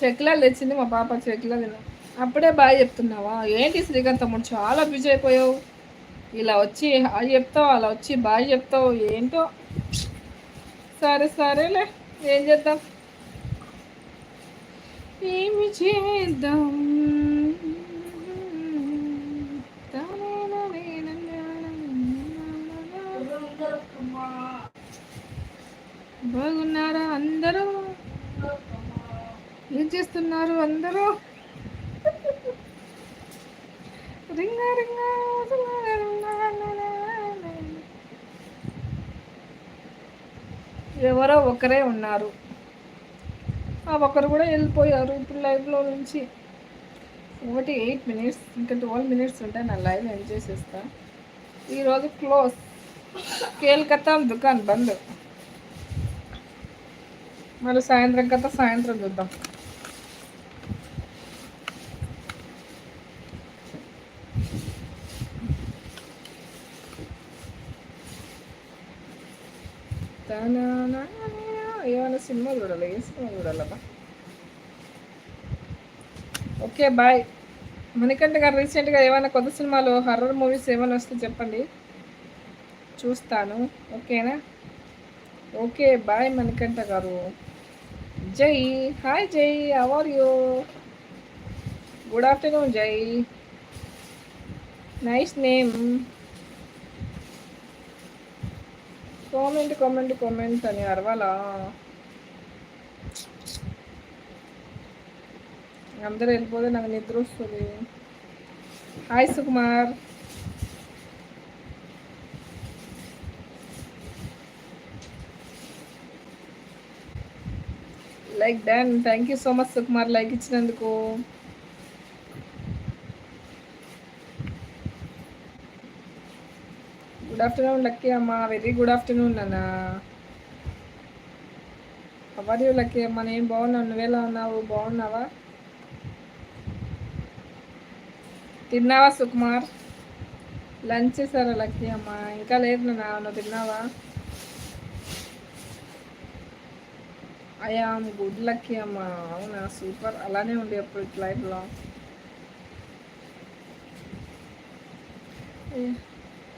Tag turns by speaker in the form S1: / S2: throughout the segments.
S1: చెక్లాలు తెచ్చింది మా పాప చెక్లా తిన అప్పుడే బాగా చెప్తున్నావా? ఏంటి శ్రీకాంత్ తమ్ముడు చాలా బిజీ అయిపోయావు? ఇలా వచ్చి హాయ్ చెప్తావు అలా వచ్చి బాగా చెప్తావు ఏంటో? సరే సరేలే ఏం చేద్దాం? ఏమి చేద్దాం? బాగున్నారా అందరూ? ఏం చేస్తున్నారు అందరూ? రింగా రింగా ఎవరో ఒకరే ఉన్నారు. ఆ ఒకరు కూడా వెళ్ళిపోయారు ఇప్పుడు లైవ్లో నుంచి. ఒకటి ఎయిట్ మినిట్స్ ఇంకా ట్వెల్వ్ మినిట్స్ ఉంటే నా లైవ్ ఎంజాయ్ చేస్తా ఈరోజు క్లోజ్ కేల్కత్తా దుకాన్ బంద్. మళ్ళీ సాయంత్రం కథ సాయంత్రం చూద్దాం. ఏమైనా సినిమా చూడాలి ఏ సినిమా చూడాలమ్మా ఓకే బాయ్ మణికంఠ గారు రీసెంట్గా ఏమైనా కొత్త సినిమాలు హర్రర్ మూవీస్ ఏమైనా వస్తే చెప్పండి. చూస్తాను. ఓకేనా okay bye Manikanta garu. Jai. Hi Jai. How are you good afternoon Jai. Nice name comment comment comment అని అరవాలా? అందరూ వెళ్ళిపోతే నాకు నిద్ర వస్తుంది. Hi Sukumar. Like done thank you so much Sukumar. Like ఇచ్చినందుకు. గుడ్ ఆఫ్టర్నూన్ లక్కీ అమ్మ వెరీ గుడ్ ఆఫ్టర్నూన్ అన్న అవర్ లక్కీ అమ్మ నేను బాగున్నాను. నువ్వెలా ఉన్నావు? బాగున్నావా? తిన్నావా సుకుమార్? లంచ్ చేశారా లక్కీ అమ్మ ఇంకా లేదు నా నువ్వు తిన్నావా? ఐఆమ్ గుడ్ లక్కీ అమ్మ అవునా? సూపర్ అలానే ఉండే అప్పుడు లైఫ్లో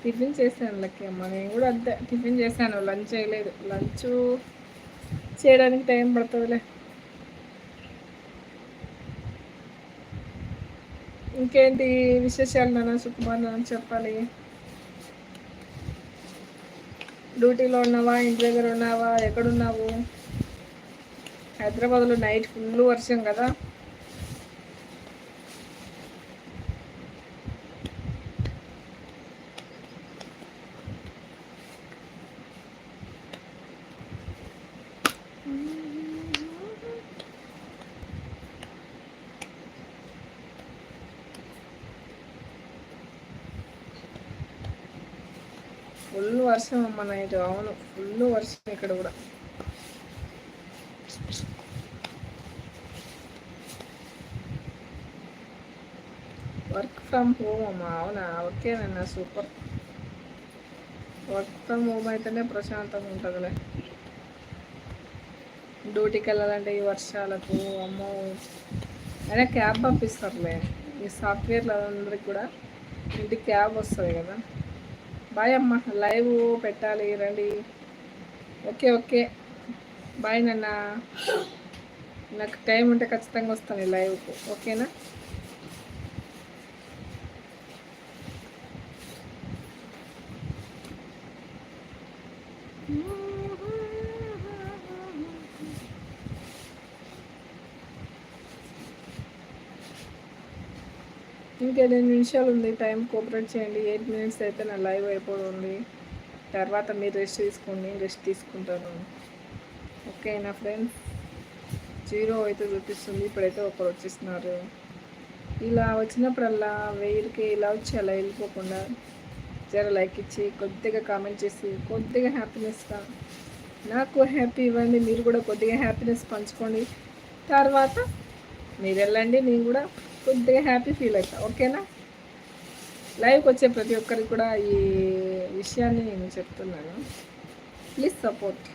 S1: టిఫిన్ చేశాను లక్కీ అమ్మ. నేను కూడా అంతే. టిఫిన్ చేశాను. లంచ్ చేయలేదు. లంచ్ చేయడానికి టైం పడుతుందిలే. ఇంకేంటి విశేషాలు నాన్న? సుకుమార్ నాన్న చెప్పాలి. డ్యూటీలో ఉన్నావా? ఇంటి దగ్గర ఉన్నావా? ఎక్కడున్నావు? హైదరాబాద్లో నైట్ ఫుల్ వర్షం కదా. ఫుల్ వర్షం అమ్మ నైట్. అవును ఫుల్ వర్షం ఇక్కడ కూడా. వర్క్ ఫ్రమ్ హోమ్ అమ్మ. అవునా? ఓకేనన్నా సూపర్. వర్క్ ఫ్రమ్ హోమ్ అయితేనే ప్రశాంతంగా ఉంటుందిలే. డ్యూటీకి వెళ్ళాలంటే ఈ వర్షాలకు అమ్మో. అయినా క్యాబ్ పంపిస్తారులే. ఈ సాఫ్ట్వేర్లు అందరికి కూడా. ఇంటికి క్యాబ్ వస్తుంది కదా. బాయ్ అమ్మ లైవ్ పెట్టాలి రండి. Okay okay. బాయ్ నాన్న. నాకు టైం ఉంటే ఖచ్చితంగా వస్తాను లైవ్కు ఓకేనా? ఇంకా ఎనిమిది నిమిషాలు ఉంది టైం కోఆపరేట్ చేయండి. ఎయిట్ మినిట్స్ అయితే నా లైవ్ అయిపోతుంది. తర్వాత మీరు రెస్ట్ తీసుకోండి రెస్ట్ తీసుకుంటాను. ఓకే నా ఫ్రెండ్స్ జీరో అయితే చూపిస్తుంది ఇప్పుడైతే ఒకరు వచ్చేస్తున్నారు. ఇలా వచ్చినప్పుడల్లా వెయ్యికి ఇలా వచ్చి అలా వెళ్ళిపోకుండా జర లైక్ ఇచ్చి కొద్దిగా కామెంట్ చేసి కొద్దిగా హ్యాపీనెస్గా నాకు హ్యాపీ ఇవ్వండి మీరు కూడా కొద్దిగా హ్యాపీనెస్ పంచుకోండి. తర్వాత మీరు వెళ్ళండి నేను కూడా కొద్దిగా హ్యాపీ ఫీల్ అవుతా ఓకేనా? లైవ్కి వచ్చే ప్రతి ఒక్కరికి కూడా ఈ విషయాన్ని నేను చెప్తున్నాను. Please support